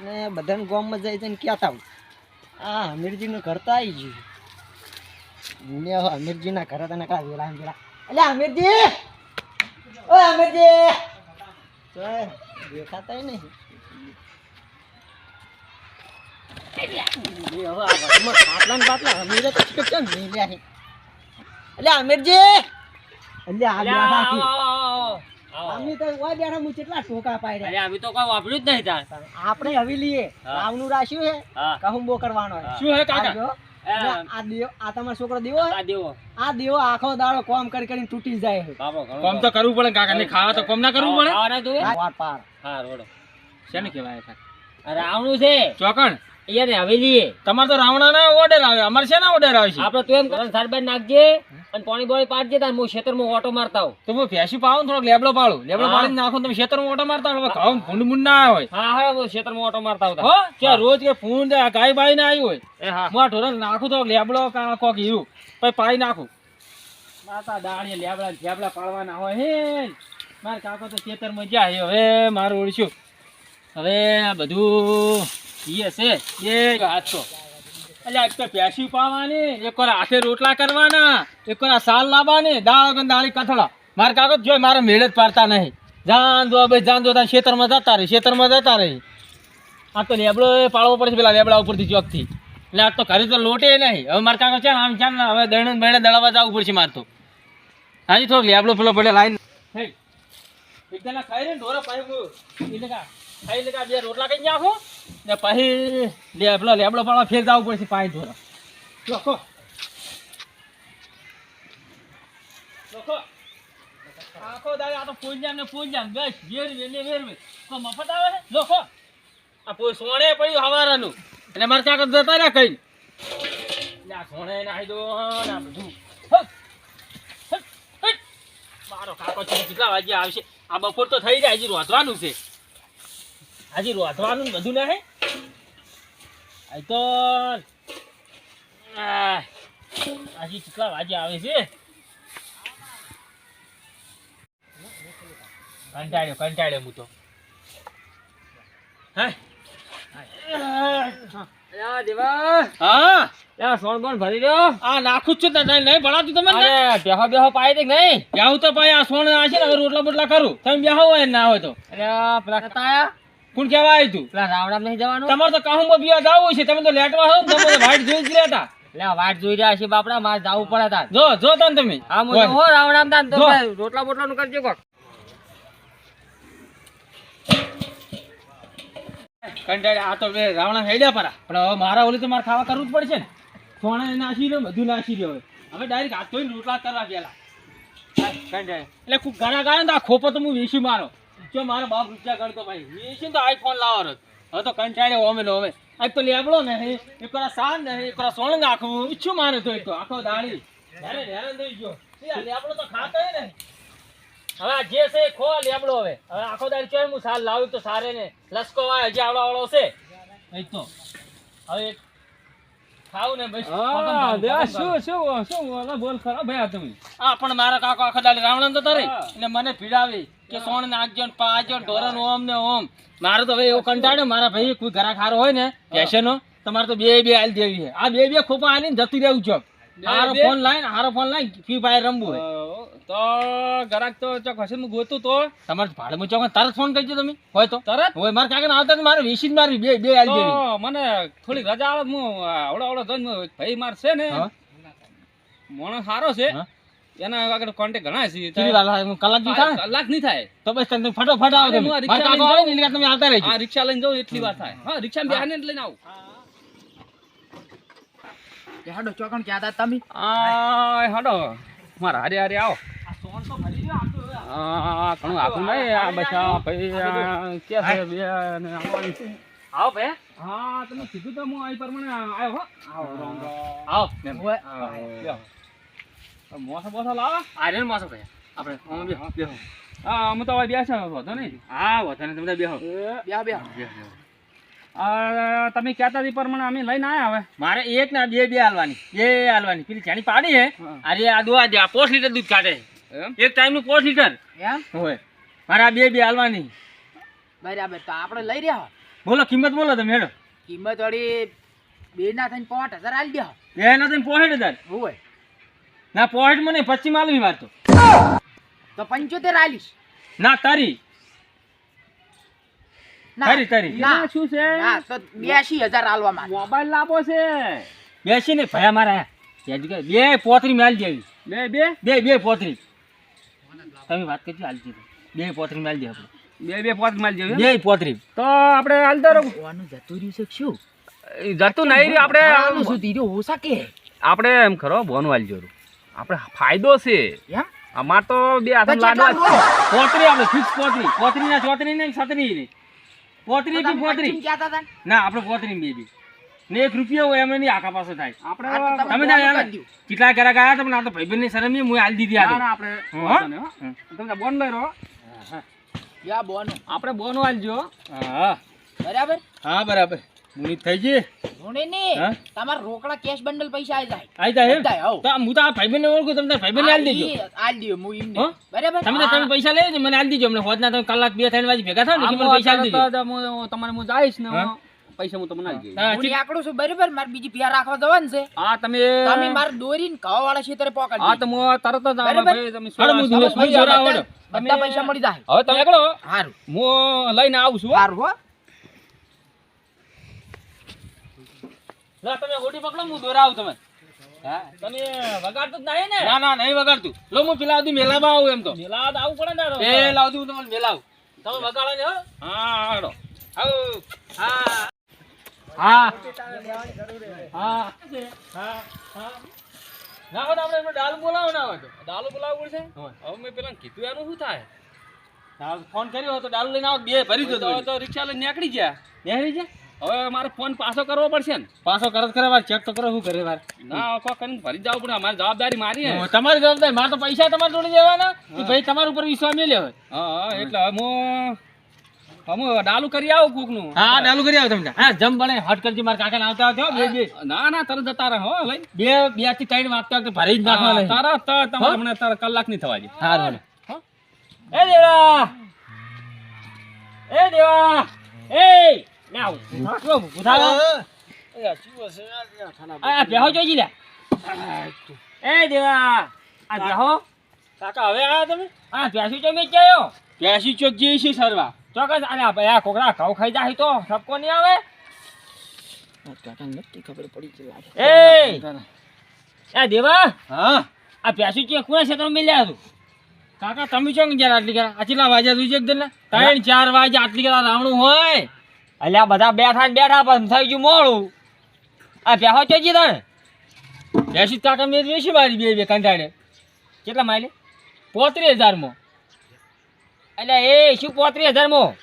ને બધાને ગામમાં જઈ જઈને કહેતા આવું આ હમીરજીનું ઘર તો આવી ગયું ને હમીરજીના ઘરે તને કાં વેલા વેલા. એટલે હમીરજી ઓ હમીરજી દેખાતા નહીં. એટલે છે. એટલે આ. અમે તો ઓય બેઠા હું કેટલા ટોકા પાડ્યા. અરે અમે તો કોઈ વાપર્યું જ નહીં તાર. આપણે હવે લઈએ. હા. રાવનું રાખ્યું છે. હા. કહુંબો કરવાનો શું હે આ આ દેવો આ તમારો છોકરો દેવો આ દેવો. આ દેવો આખો દાડો કોમ કરી કરીને તૂટી જાય કોમ તો કરવું પડે કાકા. ને ખાવા તો કોમ ના કરવું પડે? ખાવાના તું? પાર પાર હા રોડો. શેને કહેવાય કાકા? અરે છે. ચોકણ? અહીંયા ને હવેલી તમારે તો રાવણાના ઓર્ડર આવે. અમારે ના ઓર્ડર આવે છે? આપડે તું એમ કરો સારબાઈ નાખજે અને પાણી બોળી પાડજે તાર હું ખેતરમાં ઓટો મારતા હોઉં તો હું ભેંસી પાવું થોડોક લેબડો પાડું. લેબડો હા. પાડીને નાખો તમે ખેતરમાં ઓટો મારતા હોય ઘઉં ભૂંડ ભૂંડ ના હોય હા હા હું ખેતરમાં ઓટો મારતા હોઉં હો કે રોજ કે ફૂંડ ગાય બાઈ ના આવી હોય. એ હા. હું આ ઢોરણ નાખું તો લેબડો કાં કોક એવું. પછી પાઈ નાખું. માતા દાણી લેબડા લેબડા પાડવાના હોય. હે મારે કાકો તો ખેતરમાં જાય હવે મારું ઓળશું હવે આ બધું ઈએ છે. એ હાથો. એટલે એક તો પેશી પાવાની એક વાર હાથે રોટલા કરવાના, એક વાર સાલ લાવવાની, દાળ વગર દાળી કથળા મારે કાકો જોઈ, મારે પાડતા નહીં. જાન જો ભાઈ જાન તાર ખેતરમાં જતા રહે, ખેતરમાં જતા રહે. આ તો લેબડો પાડવો પડશે પેલા લેબડા ઉપરથી, ચોકથી. એટલે આ તો ઘરે તો લોટે નહીં. હવે મારે કાકો છે આમ છે હવે દણ બહેણે દળાવવા જવું પડશે મારે તો. હાજી થોડો લેબડો પેલો પડે લાઈન. એક જણા ખાઈ ને, ઢોરો હું એટલે ખાઈ લે બે રોટલા કઈ નાખો? ને પછી લેબલો લેબલો પાડવા ફેર જવું પડશે પાછી ધોરણ. લોખો. લોખો. મફત આવે છે? આ પોઈ સોણે પડ્યું હવારાનું. એટલે મારે કાકો જતા રહ્યા કઈ. આ સોણે નાખી દો ને બધું. મારો કાકો કેટલા વાગે આવશે? આ બપોર તો થઈ જાય, હજી રોધવાનું છે. હજી રોધવાનું ને બધું નહીં આ તો આજે કેટલા વાગે આવે છે? કંટાળ્યો કંટાળ્યો હું તો. હા? દેવા. હા? ત્યાં સોણ બોણ ભરી દો આ નાખું જ છું તને નહીં ભણાતું તમે બેહો બેહો પાય દે કે નહીં? જાઉં તો ભાઈ આ સોણ આ છે ને રોટલા બોટલા કરું. તમે બેહો હોય ના હોય તો. અરે પેલા કોણ કેવા આવ્યું તું? પેલા રાવણામ નહીં જવાનું? તમારે તો કાહુમાં બીવા જવું છે. તમે તો લેટવા હો તમે વાઈટ જોઈ જ હતા. એટલે વાટ જોઈ રહ્યા છે બાપડા મારે જવું પડે તાર. જો જો તને તમે. હા હું હો રાવણામ તાન તો રોટલા બોટલા નું કરજો કોક. કંટાળે આ તો બે રાવણા હેડ્યા પરા. પણ હવે મારા ઓલી તો મારે ખાવા કરવું જ પડશે ને. સોણે નાસી રહ્યો બધું નાસી રહ્યો હવે. હવે ડાયરેક્ટ હાથ ધોઈને રોટલા કરવા ગયેલા. કંટાળે. એટલે ઘણા ગાળે તો આ ખોપો તો હું વેચી મારો જો મારો બાપ રૂપિયા કરતો ભાઈ વેચીને તો આઈફોન લાવો. હવે તો કંટાળે ઓમે નો હવે આજ તો લેબડો નહીં એક વાર સાન ને એક વાર સોણ નાખવું ઈચ્છું મારે તો એક તો? આખો દાડી. હેરાન હેરાન થઈ ગયો. લેબડો તો ખાતો ને. હવે આ જે છે એ ખો લેબડો હવે. હવે આખો દાડી ચોય હું સાર લાવ્યું તો સારે ને. લસકો વાય હજી આવડો આવડો છે. એક તો. હવે એક ને ભાઈ શું શું શું બોલ ખરા ભાઈ આ તમે. આ પણ મારા કાકો આખો દાડી રાવણ તો તરે. એટલે મને પીડાવી. કે સોણ નાખજો ને પાજો ઢોરણ ઓમ ને ઓમ. મારે તો હવે એવો કંટાળ્યો મારા ભાઈ કોઈ ઘરા ખારો હોય ને ફેશનો તમારે તો બે બે આલી દેવી છે. આ બે બે ખોપા આલીને જતું રહેવું છો. હારો ફોન લાઈન હારો ફોન લાઈન ફ્રી ફાયર રમવું તો ગરાક તો ચોક હશે હું ગોતું તો. તમારે ભાડે ચોક તરત ફોન કરજો તમે. હોય તો. તરત? હોય મારા કાકા આવતા તો મારે વીસી મારી બે બે આલી દેવી. મને થોડી રજા આવે હું આવડો આવડો ભાઈ માર છે ને. મોણસ સારો છે. એના આગળ કોન્ટેક્ટ ઘણા છે? કલાક નહીં થાય? કલાક નહીં થાય. તો બસ તમે ફટોફટ આવો તમે. મારા રિક્ષા કાકો આવે ને એટલે તમે આવતા રહેજો. હા રિક્ષા લઈને જાઉં એટલી વાર થાય. હા. રિક્ષા બેહાને જ લઈને આવું. હાડો ચોકણ ક્યાં હતા તમે? આ હાડો. મારા હારે હારે આવો. આ ઘણું આખું નહીં આ બસ ભાઈ આ ક્યાં છે બે ને આવવાની છે. આવો ભાઈ. હા તમે કીધું તો હું અહીં પ્રમાણે આવ્યો હો. આવો. આવો આવો. મોસો બોસો લાવો માસો ભાઈ આપણે હું બેહો બેહો હા અમે તો હવે બેસે હતો નહીં હા વધારે તમે બેહો બ્યા આ તમે કહેતા હતી પ્રમાણે અમે લઈને આવ્યા હવે મારે એક ના બે બે હાલવાની બે હાલવાની પેલી જાણી પાડી હે અરે આ દો દે પોસ્ટ લીટર દૂધ કાઢે એક ટાઈમનું પોસ્ટ લીટર એમ હોય મારે આ બે બે હાલવાની બરાબર તો આપણે લઈ રહ્યા બોલો કિંમત બોલો તમે હેડો કિંમત વળી બે ના થઈને પાંચ હજાર આલી દે બે ના થઈને પોહેડ હજાર હોય ના પોઈન્ટ મને પશ્ચિમ આલવી વાતો તો. તો પંચોતેર આલીશ. ના તારી. તારી તારી. ના. શું છે? ના તો બ્યાસી હજાર આલવા માં મોબાઈલ લાવો છે. બેસી ને ભયા મારા. બે પોતરી મેલ દેવી. બે બે? બે બે પોતરી. તમે વાત કરજો હાલ બે પોતરી મેલ દે બે બે પોતરી માલ જેવી બે પોતરી. તો આપણે હાલતો રહો. ઓનું જતું રહ્યું છે શું? જતું નહીં રહ્યું આપણે આનું શું ધીરે હો શકે આપણે એમ ખરો બોનું હાલ જોરું આપણે ફાયદો છે એમ? અમાર તો બે આસન લાડવા? પોતરી આપણે ફિક્સ પોતરી. પોતરી ના ચોતરી ને. સતરી ને પોતરી. કે પોતરી ને? આપણે પોતરી બે બી. ને એક રૂપિયો હોય એમને નહીં આખા પાસે થાય. આપણે તમે જાય. કેટલા ઘરે ગયા તમને આ તો ભાઈબંધની શરમ હું હાલ દીધી આ આપણે. તમે બોન લઈ રહો યા બોનું. આપણે બોનું હાલજો હા. બરાબર? હા બરાબર. મુની થઈ ગઈ? ધોણે ને હા? રોકડા કેશ બંડલ પૈસા આવી જાય. આઈ તા એમ? બધાય, હઉ. તો હું તો આ ભાઈબંધ ઓળખું તમે ભાઈબંધ ને દેજો. આલ દ્યો, હું એમને. બરાબર? તમે તમે પૈસા લઈ લેજો મને હાલ દેજો. હમણાં હોદના તમે કલાક બે ત્રણ વાગે ભેગા થાવ ને મને પૈસા દેજો. તમારે હું જઈશ ને પૈસા હું તમને આપી દઈશ. હું આકડું છું બરાબર? મારે બીજી પ્યાર રાખવા જવાનું છે. હા તમે તમે મારે દોરીને ઘઉં વાળા પકડી હા તો હું તરત જ આવા ભાઈ તમે હું સોળા- દિવસ બધા- જોરા આવડો. બધા પૈસા મળી જાય. હવે તમે એકલો? સારું હું લઈને આવું છું હારું હો. ના તમે ગોટી પકડો હું દોરાવું તમે હા, તમે વગાડતું જ નહીં ને? ના ના નહીં વગાડતું. લો હું પેલા સુધી મેલામાં આવું એમ તો. મેલા આવું પડે ને એ લાવતું હું તમને મેલાવું. તમે વગાડો ને હો. હા હાલો. આવો. હા. હા. હા. હા ના હોય આપણે એમને ડાલ બોલાવો ના હોય તો. બોલાવવું પડશે? હવે મેં પેલા કીધું એનું શું થાય? ફોન કર્યો તો ડાલ લઈને આવો બે ભરી દો તો રિક્ષા લઈને નીકળી ગયા. નીકળી છે હવે મારે ફોન પાછો કરવો પડશે ને? પાછો કરત કરે વાર ચેક તો કરો શું કરે વાર ના આખો કરીને ભરી જાવ પડે. અમારી જવાબદારી મારી હે. તમારી જવાબદારી. મારે તો પૈસા તમારે જોડે દેવાના. કે ભાઈ તમારા ઉપર વિશ્વાસ મેલ્યો હોય. હા એટલે હું હમ ડાલુ કરી આવું કોકનું. હા ડાલુ કરી આવો તમને. હા જમ બને હટ કરજી મારા કાકા આવતા આવતા બે બે. ના ના તરત જતા રહે હો લઈ. બે બેથી ત્રણ વાગતા વખતે ભરી જ નાખવા છે. તારા તમારે? હમણાં તારા કલાકની થવા દે. હા હા. એ દેવા! એ દેવા! એ! આવ જો ઉઠાવો આ બેહો જોઈ લે એ દેવા આ બેહો કાકા હવે આયા તમે આ પ્યાસી ચોક જ ગયો પ્યાસી ચોક જે છે સરવા ચોક્કસ અરે આ ભાઈ આ કોકરા ઘઉં ખાઈ જાય તો સબકો નહીં આવે એ એ દેવા હા આ પ્યાસી ચોક કોના ક્ષેત્રમાં મિલ્યા હતું કાકા તમે ચો ગયા આટલી કરા આટલા વાગ્યા તું એક દિન ત્રણ ચાર વાગે આટલી ગયા રાવણું હોય અલ્યા બધા બેઠા ને બેઠા પણ થઈ ગયું મોડું. આ બેહો ચોજી તને બેસી કાકા મેં બેસી મારી બે બે કંટાળે કેટલા માઇલે? પોત્રીસ હજારમાં. એટલે એ શું પોત્રીસ હજારમાં?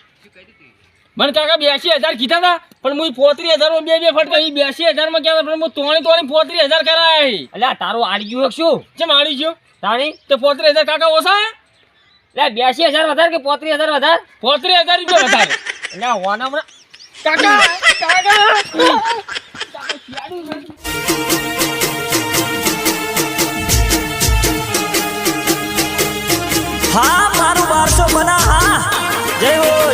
મને કાકા બ્યાસી હજાર કીધા હતા પણ હું પોત્રીસ હજારમાં બે બે ફટકા એ બ્યાસી હજારમાં કહેતા પણ હું તોણી તોણી પોત્રીસ હજાર કરાય. એટલે તારું આડી ગયું શું? કેમ આડી ગયો? તાણી? તો પોત્રીસ હજાર કાકા ઓછા? એટલે બ્યાસી હજાર વધારે કે પોત્રીસ હજાર વધારે? પોત્રીસ હજાર રૂપિયા વધારે. એટલે હોના હમણાં કાકા કાકા. હા મારું બારસો બના હા. જય હો.